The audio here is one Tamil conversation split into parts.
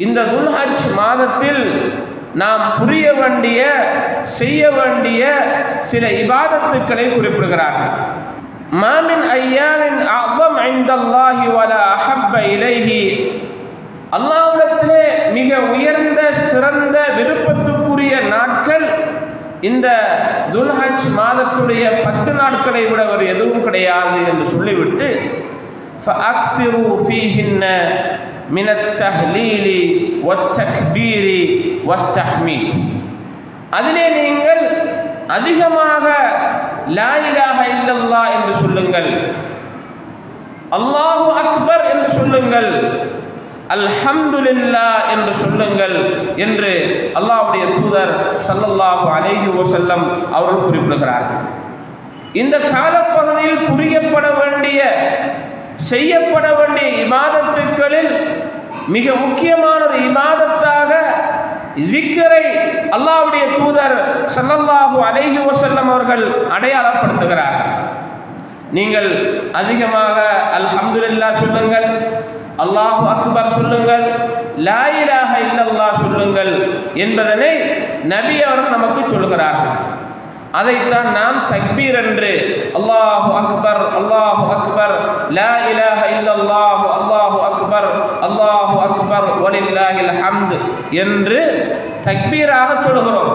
இந்த துல்ஹஜ் மாதத்தில் நாம் புரிய வேண்டிய செய்ய வேண்டிய சில இபாதத்துக்களை குறிப்பிடுகிறார்கள். மாமின் ஐயாவின் அவ்வம் ஐந்தல்லாஹி வல அஹப்ப இலகி அல்லாவிடத்திலே மிக உயர்ந்த சிறந்த விருப்பத்துக்குரிய நாட்கள் இந்த துல்ஹஜ் மாதத்துடைய பத்து நாட்களை விட ஒரு எதுவும் கிடையாது என்று சொல்லிவிட்டு من التهليل والتكبير والتحميد அதிலே நீங்கள் அதிகமாக லா இலாஹ இல்லல்லா என்று சொல்லுங்கள் அல்லாஹு அக்பர் என்று சொல்லுங்கள் அல்ஹம்துலில்லா என்று சொல்லுங்கள் என்று அல்லாஹ்வுடைய தூதர் ஸல்லல்லாஹு அலைஹி வஸல்லம் அவர்கள் குறிப்பிடுகிறார்கள் இந்த காலப்பகுதியில் புரியப்பட வேண்டிய செய்யப்பட வேண்டிய இபாதத்துக்களில் மிக முக்கியமானது இமாதத்தாக ஜிக்கரை அல்லாஹ்வுடைய தூதர் சல்லல்லாஹு அலைஹி வசல்லம் அவர்கள் அடையாளப்படுத்துகிறார்கள். நீங்கள் அதிகமாக அல்ஹம்துலில்லாஹ் சொல்லுங்கள் அல்லாஹு அக்பர் சொல்லுங்கள் லாயிலாக இல்லல்லா சொல்லுங்கள் என்பதனை நபி அவர்கள் நமக்கு சொல்கிறார்கள். அதைத்தான் நாம் தக்பீர் என்று அல்லாஹு அக்பர் அல்லாஹு அக்பர் லா இலாஹ இல்லல்லாஹு அல்லாஹு அக்பர் அல்லாஹு அக்பர் வலில்லாஹில் ஹம்த் என்று தக்பீராக சொல்கிறோம்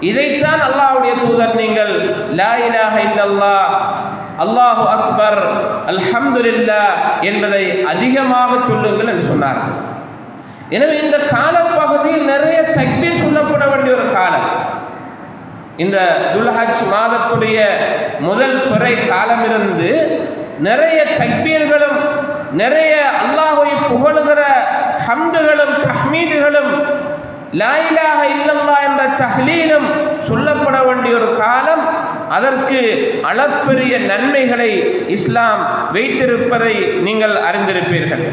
இதைத்தான் அல்லாஹ்வுடைய தூதர் நீங்கள் லா இலாஹ இல்லல்லா அல்லாஹு அக்பர் அல்ஹம்துலில்லா என்பதை அதிகமாக சொல்லுங்கள் என்று சொன்னார். எனவே இந்த காலப்பகுதியில் நிறைய தக்பீர் சொல்லப்பட வேண்டிய ஒரு காலம். இந்த துல்ஹஜ் மாதத்துடைய முதல் பிறை காலமிருந்து நிறைய தக்பீர்களும் நிறைய அல்லாஹை புகழுகிற ஹம்துகள் லாயிலாக இல்லல்லா என்ற தஹ்லீலும் சொல்லப்பட வேண்டிய ஒரு காலம். அதற்கு அளப்பெரிய நன்மைகளை இஸ்லாம் வைத்திருப்பதை நீங்கள் அறிந்திருப்பீர்கள்.